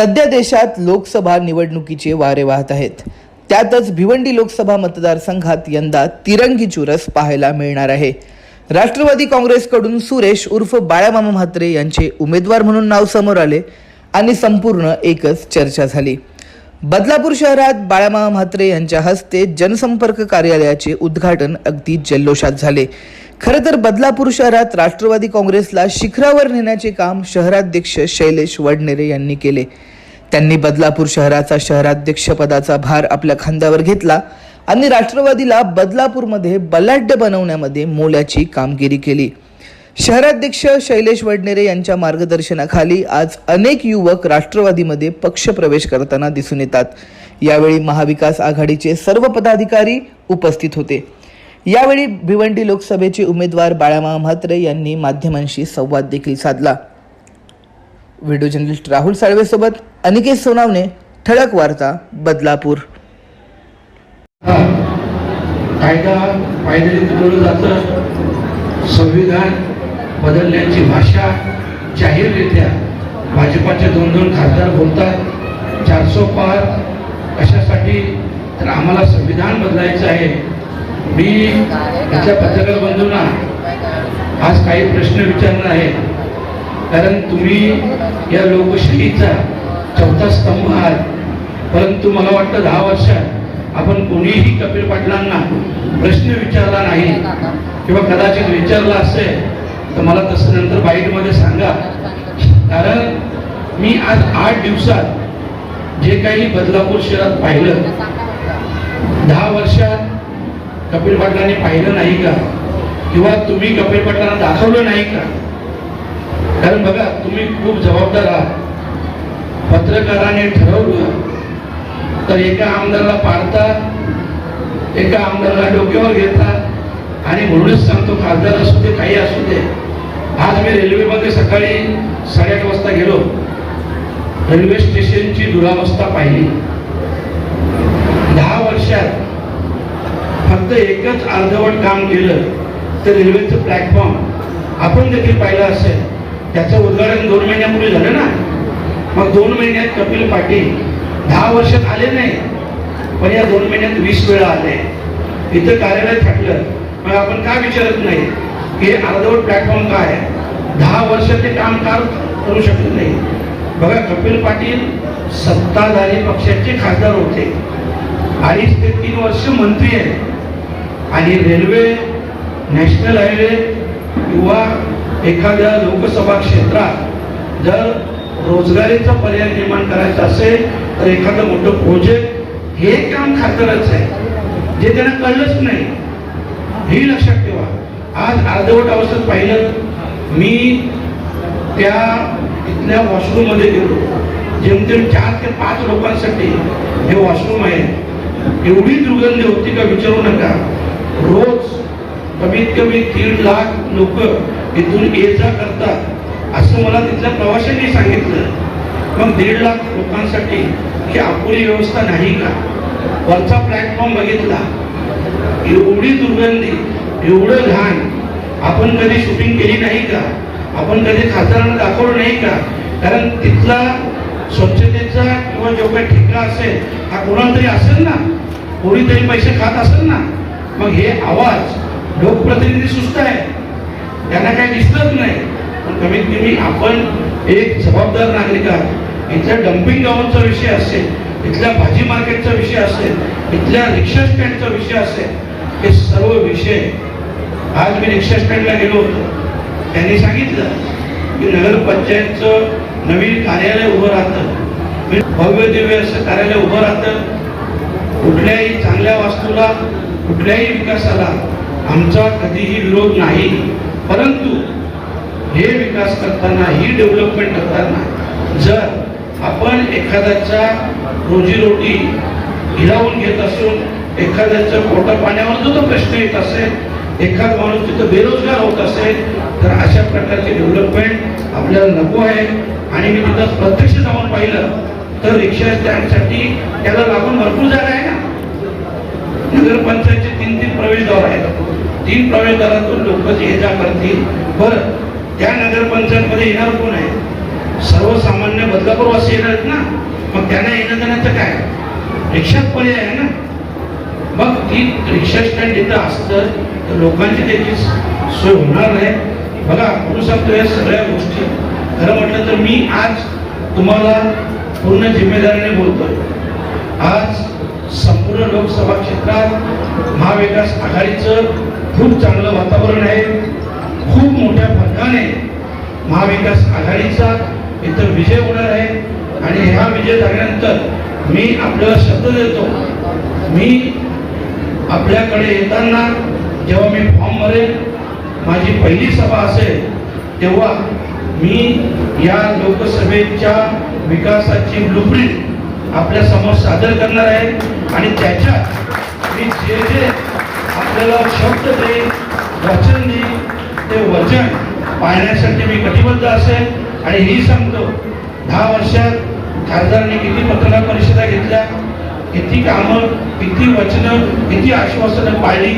सध्या देशात लोकसभा निवडणुकीचे वारे वाहत आहेत. त्यातच भिवंडी लोकसभा मतदारसंघात यंदा तिरंगी चुरस पाहायला मिळणार आहे. राष्ट्रवादी काँग्रेसकडून सुरेश उर्फ बाळामामा म्हात्रे यांचे उमेदवार म्हणून नाव समोर आले आणि संपूर्ण एकच चर्चा झाली. बदलापूर शहरात बाळामामा म्हात्रे यांच्या हस्ते जनसंपर्क कार्यालयाचे उद्घाटन अगदी जल्लोषात झाले. खरं तर बदलापूर शहरात राष्ट्रवादी काँग्रेसला शिखरावर नेण्याचे काम शहराध्यक्ष शैलेश वडनेरे यांनी केले. त्यांनी बदलापूर शहराचा शहराध्यक्षपदाचा भार आपल्या खांद्यावर घेतला आणि राष्ट्रवादीला बदलापूरमध्ये बलाढ्य बनवण्यामध्ये मोलाची कामगिरी केली. शहराध्यक्ष शैलेश वडनेरे यांच्या मार्गदर्शनाखाली आज अनेक युवक राष्ट्रवादीमध्ये पक्षप्रवेश करताना दिसून येतात. यावेळी महाविकास आघाडीचे सर्व पदाधिकारी उपस्थित होते. यावेळी भिवंडी लोकसभेचे उमेदवार बाळामा म्हात्रे यांनी माध्यमांशी संवाद देखील साधला. व्हिडिओ जर्नलिस्ट राहुल साळवेसोबत अनिकेत सोनावणे ठळक वार्ता बदलापूर. कायदा पायदळी तुटवलं जातं. संविधान बदलण्याची भाषा जाहीररित्या भाजपाचे दोन दोन खासदार बोलतात. चारसो पार कशासाठी तर आम्हाला संविधान बदलायचं आहे. मी त्याच्या पत्रकार बंधूंना आज काही प्रश्न विचारणार आहे. कारण तुम्ही या लोकशाहीचा चौथा स्तंभ आहात. परंतु मला वाटतं दहा वर्षात आपण कोणीही कपिल पाटलांना प्रश्न विचारला नाही किंवा कदाचित विचारला असेल तर मला तसं नंतर बाईटमध्ये सांगा. कारण मी आज आठ दिवसात जे काही बदलापूर शहरात पाहिलं दहा वर्षात कपिल पाटलांनी पाहिलं नाही का? किंवा तुम्ही कपिल पाटलांना दाखवलं नाही का? कारण बघा तुम्ही खूप जबाबदार आहात. पत्रकाराने ठरवलं तर एका आमदाराला पाडता एका आमदाराला डोक्यावर घेता आणि म्हणूनच सांगतो खासदार असू दे काही असू दे. आज मी रेल्वेमध्ये सकाळी साडेआठ वाजता गेलो. रेल्वे स्टेशनची दुरावस्था पाहिली. दहा वर्षात फक्त एकच अर्धवट काम केलं तर रेल्वेचं प्लॅटफॉर्म आपण देखील पाहिलं असेल त्याचं उद्घाटन दोन महिन्यापूर्वी झालं ना? मग दोन महिन्यात कपिल पाटील दहा वर्षात आले नाही पण या दोन महिन्यात वीस वेळा आले. इथं कार्यालय थाटलं मग आपण का विचारत नाही? की हे अर्धवट प्लॅटफॉर्म काय आहे? दहा वर्षात ते काम का करू शकत नाही. बघा कपिल पाटील सत्ताधारी पक्षाचे खासदार होते. अडीच ते तीन वर्ष मंत्री आहे आणि रेल्वे नॅशनल हायवे किंवा एखाद्या लोकसभा क्षेत्रात जर रोजगारीचा पर्याय निर्माण करायचा असेल तर एखादं मोठं प्रोजेक्ट हे काम खातरच आहे. जे त्यांना कळलंच नाही. हे लक्षात ठेवा. आज अर्धवट अवस्थेत पाहिलं मी त्या इथल्या वॉशरूममध्ये गेलो. जेमतेम चार ते पाच लोकांसाठी हे वॉशरूम आहे. एवढी दुर्गंधी होती का विचारू नका. रोज कमीत कमी दीड लाख लोक इथून ये जा करतात असं मला तिथल्या प्रवाशांनी सांगितलं. मग दीड लाख लोकांसाठी ही अपुरी व्यवस्था नाही का? वरचा प्लॅटफॉर्म बघितला. एवढी दुर्गंधी एवढं घाण. आपण कधी शूटिंग केली नाही का? आपण कधी खासदारांना दाखवलं नाही का? कारण तिथला स्वच्छतेचा किंवा जो काही ठिकाण असेल हा कोणाला तरी असेल ना? कोणीतरी पैसे खात असेल ना? मग हे आवाज लोकप्रतिनिधी सुस्त आहे. त्यांना काही दिसतच नाही. पण कमीत कमी आपण एक जबाबदार नागरिक आहात. इथल्या डम्पिंग ग्राउंडचा विषय असेल इथल्या भाजी मार्केटचा विषय असेल इथल्या रिक्षा स्टँडचा विषय असेल हे सर्व विषय आज मी रिक्षा स्टँडला गेलो होतो. त्यांनी सांगितलं की नगरपंचायतचं नवीन कार्यालय उभं राहतं. भव्य दिव्य असं कार्यालय उभं राहतं. कुठल्याही चांगल्या वास्तूला कुठल्याही विकासाला आमचा कधीही विरोध नाही परंतु हे विकास करताना ही डेव्हलपमेंट करताना जर आपण एखाद्याचा रोजीरोटी हिरावून घेत असून एखाद्याचं पोटा पाण्यावर जो तो प्रश्न येत असेल एखाद माणूस तिथं बेरोजगार होत असेल तर अशा प्रकारची डेव्हलपमेंट आपल्याला नको आहे. आणि मी तिथं प्रत्यक्ष जाऊन पाहिलं तर रिक्षा स्टँडसाठी त्याला लागून भरपूर जागा आहे नगरपंचायतचे तीन तीन प्रवेशद्वार आहेत. तीन प्रवेशद्वारातून लोक ये जा करतील बरं त्या नगरपंचायतमध्ये येणार कोण आहे? सर्वसामान्य बदलापूरवासी येणार आहेत ना? मग त्यांना येणं जाण्याचं काय? रिक्षात पर्याय आहे ना? मग ती रिक्षा स्टँड इथं असतं तर लोकांची त्याची सोय होणार नाही. बघा म्हणून सांगतो या सगळ्या गोष्टी. खरं म्हटलं तर मी आज तुम्हाला पूर्ण जिम्मेदारीने बोलतोय. आज संपूर्ण लोकसभा क्षेत्रात महाविकास आघाडीचं खूप चांगलं वातावरण आहे. खूप मोठ्या फरकाने महाविकास आघाडीचा इथं विजय होणार आहे. आणि ह्या विजय झाल्यानंतर मी आपल्याला शब्द देतो. मी आपल्याकडे येताना जेव्हा मी फॉर्म भरेल माझी पहिली सभा असेल तेव्हा मी या लोकसभेच्या विकासाची ब्लूप्रिंट आपल्यासमोर सादर करणार आहे. आणि त्याच्यात मी जे जे आपल्याला शब्द देईन वचन देईन ते वचन पाळण्यासाठी मी कटिबद्ध असेल. आणि ही सांगतो दहा वर्षात खासदारांनी किती पत्रकार परिषदा घेतल्या किती कामं किती वचनं किती आश्वासनं पाळली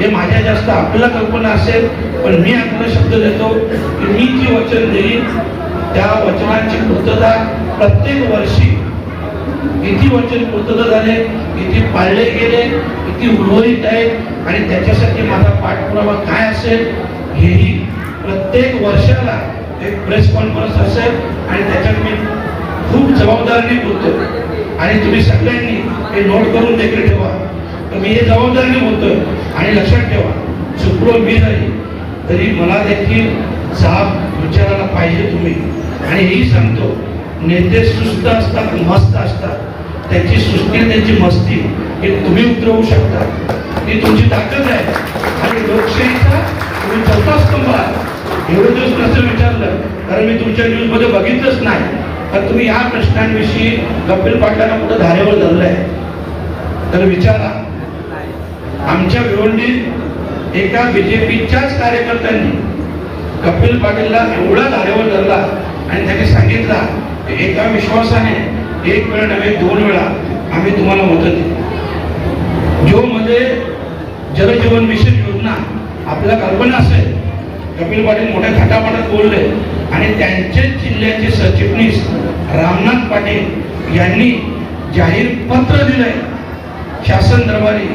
हे माझ्या जास्त आपल्याला कल्पना असेल. पण मी आपला शब्द देतो की मी जी वचन देईन त्या वचनांची पूर्तता प्रत्येक वर्षी किती वचन पूर्तता झाले किती पाळले गेले किती उर्वरित आहेत आणि त्याच्यासाठी माझा पाठपुरावा काय असेल हेही प्रत्येक वर्षाला एक प्रेस कॉन्फरन्स असेल आणि त्याच्यात मी खूप जबाबदारीने बोलतो आणि तुम्ही सगळ्यांनी हे नोट करून देखील ठेवा. तर मी हे जबाबदारीने बोलतोय आणि लक्षात ठेवा चुकलो मी नाही तरी मला देखील साफ विचारायला पाहिजे तुम्ही. आणि हेही सांगतो नेते सुस्त असतात मस्त असतात. त्यांची सुस्ती त्यांची मस्ती हे तुम्ही उतरवू शकता. ही तुमची ताकद आहे. आणि लोकशाहीचा तुम्ही चौथा स्तंभ आहात एवढं दिवस कसं विचारलं कारण मी तुमच्या न्यूजमध्ये बघितलंच नाही. तर तुम्ही या प्रश्नांविषयी कपिल पाटलांना कुठं धारेवर धरलं आहे तर विचारा. आमच्या भिवंडीत एका बीजेपीच्याच कार्यकर्त्यांनी कपिल पाटीलला एवढा धारेवर धरला आणि त्याने सांगितला एका विश्वासाने एक वेळ नव्हे दोन वेळा आम्ही तुम्हाला मदत देऊ. जो मध्ये जलजीवन मिशन योजना आपल्याला कल्पना असेल. कपिल पाटील मोठ्या थाटापाटात बोलले. आणि त्यांचे जिल्ह्याचे सरचिटणीस रामनाथ पाटील यांनी जाहीर पत्र दिलंय. शासन दरबारी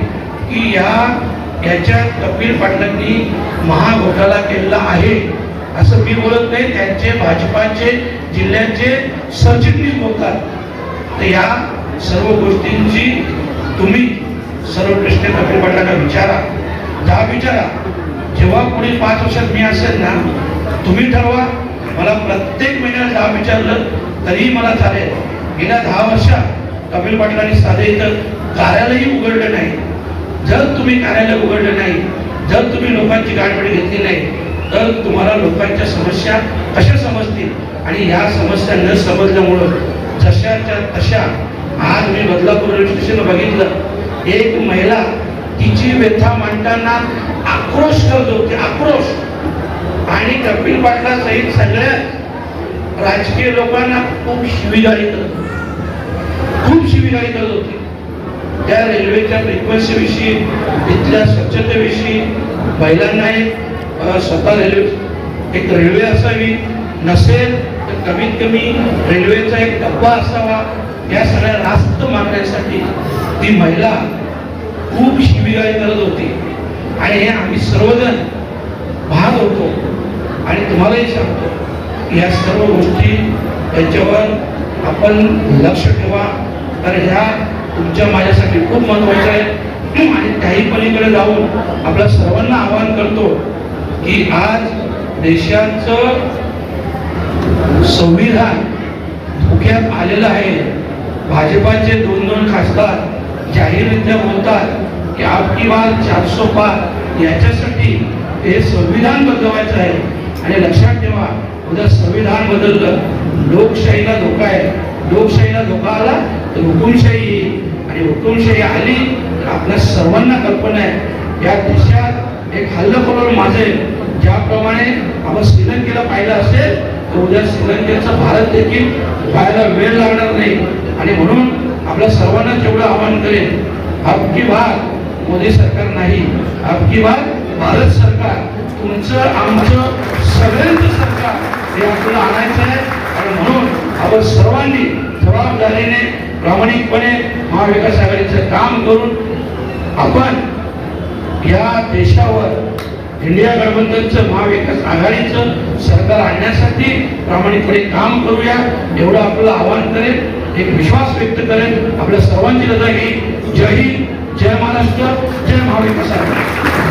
की या याच्या कपिल पाटलांनी महाघोटाळा केलेला आहे. असं मी बोलत नाही. त्यांचे भाजपाचे जिल्ह्याचे सरचिटणीस बोलतात तर या सर्व गोष्टींची तुम्ही सर्व प्रश्न कपिल पाटलांना विचारा. जा विचारा. जेव्हा पुढील पाच वर्षात मी असेल ना तुम्ही ठरवा. मला प्रत्येक महिन्याला दहा विचारलं तरीही मला चालेल. गेल्या दहा वर्षात कपिल पाटलांनी साधे इथं कार्यालयही उघडलं नाही. जर तुम्ही कार्यालय उघडलं नाही जर तुम्ही लोकांची गाठभेट घेतली नाही तर तुम्हाला लोकांच्या समस्या अशा समजतील. आणि ह्या समस्या न समजल्यामुळं जशाच्या तशा आज मी बदलापूर रेल्वे स्टेशन बघितलं. एक महिला तिची व्यथा मांडताना आक्रोश करत होती आक्रोश. आणि कपिल पाटला सहित सगळ्या राजकीय लोकांना खूप शिवीगाळी करत होती. खूप शिवीगाळी करत होती. त्या रेल्वेच्या फ्रिक्वेन्सीविषयी इथल्या स्वच्छतेविषयी महिलांना एक स्वतः रेल्वे एक रेल्वे असावी नसेल तर कमीत कमी रेल्वेचा एक डब्बा असावा. या सगळ्या रास्त मागण्यासाठी ती महिला खूप शिबिराई करत होती. आणि हे आम्ही सर्वजण भाग होतो. आणि तुम्हालाही सांगतो या सर्व गोष्टी याच्यावर आपण लक्ष ठेवा. तर ह्या तुमच्या माझ्यासाठी खूप महत्त्वाच्या आहेत. आणि त्याही पलीकडे जाऊन आपल्या सर्वांना आवाहन करतो की आज देशाचं संविधान धोक्यात आलेलं आहे. भाजपाचे दोन दोन खासदार जाहीररित्या बोलतात की आपकी बार चारशे पार. याच्यासाठी हे संविधान बदलवायचं आहे. आणि लक्षात ठेवा उद्या संविधान बदललं लोकशाहीला धोका आहे. लोकशाहीला धोका आला तर हुकुमशाही येईल. आणि हुकुमशाही आली तर आपल्या सर्वांना कल्पना आहे. या देशात एक हल्लखोर माझे ज्याप्रमाणे आपण श्रीलंकेला पाहिलं असेल तर उद्या श्रीलंकेचा भारत देखील पाहायला वेळ लागणार नाही. आणि म्हणून आपल्या सर्वांना जेवढं आवाहन करेन अबकी बार मोदी सरकार नाही अबकी बार भारत सरकार तुमचं आमचं सगळ्यांचं सरकार हे आपल्याला आणायचं आहे. आणि म्हणून आपण सर्वांनी जबाबदारीने प्रामाणिकपणे महाविकास आघाडीचं काम करून आपण या देशावर इंडिया गठबंधनचं महाविकास आघाडीचं सरकार आणण्यासाठी प्रामाणिकपणे काम करूया एवढं आपलं आवाहन करेल एक विश्वास व्यक्त करेल आपल्या सर्वांची रजा घेईल जय हिंद जय महाराष्ट्र जय महाविकास आघाडी.